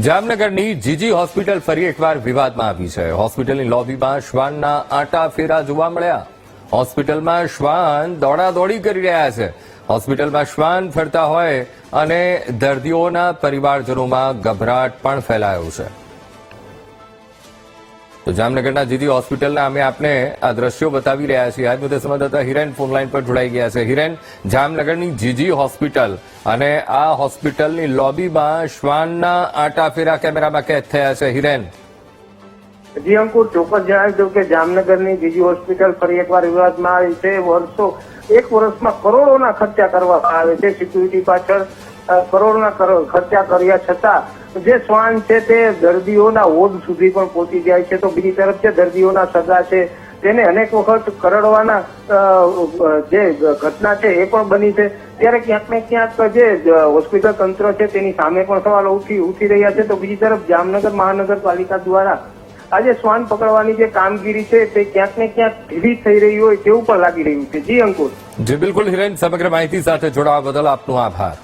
જામનગરની જીજી હોસ્પિટલ ફરી એકવાર વિવાદમાં આવી છે. હોસ્પિટલની લોબીમાં શ્વાનના આટા ફેરા જોવા મળ્યા. હોસ્પિટલમાં શ્વાન દોડાદોડી કરી રહ્યા છે. હોસ્પિટલમાં શ્વાન ફરતા હોય અને દર્દીઓના પરિવારજનોમાં ગભરાટ પણ ફેલાયો છે. તો જામનગરના જીજી હોસ્પિટલના અમે આપને આ દ્રશ્યો બતાવી રહ્યા છીએ. આજ મુદ્દે સંવાદદાતા હિરેન ફોનલાઈન પર જોડાઈ ગયા છે. હિરેન, જામનગરની જીજી હોસ્પિટલ અને આ હોસ્પિટલની લોબીમાં શ્વાનના આટા ફેરા કેમેરામાં કેદ થયા છે. હિરેન. જી, અંકુર, ચોક્કસ જણાવી દઉં કે જામનગરની બીજી હોસ્પિટલ ફરી એકવાર વિવાદમાં આવી છે. વર્ષો, એક વર્ષમાં કરોડોના ખર્ચા કરવામાં આવે છે સિક્યુરિટી પાછળ. કરોડોના કરો- ખર્ચા કર્યા છતાં જે શ્વાન છે તે દર્દીઓના વોર્ડ સુધી પણ પહોંચી જાય છે. તો બીજી તરફ જે દર્દીઓના સગા છે, તેને અનેક વખત કરડવાના જે ઘટના છે એ પણ બની છે. ત્યારે ક્યાંક ને ક્યાંક જે હોસ્પિટલ તંત્ર છે તેની સામે પણ સવાલો ઉઠી ઉઠી રહ્યા છે. તો બીજી તરફ જામનગર મહાનગરપાલિકા દ્વારા આજે શ્વાન પકડવાની જે કામગીરી છે તે ક્યાંક ને ક્યાંક ઢીલી થઈ રહી હોય તેવું પણ લાગી રહ્યું છે. જી અંકુર. જી, બિલકુલ હિરેન, સમગ્ર માહિતી સાથે જોડાવા બદલ આપનો આભાર.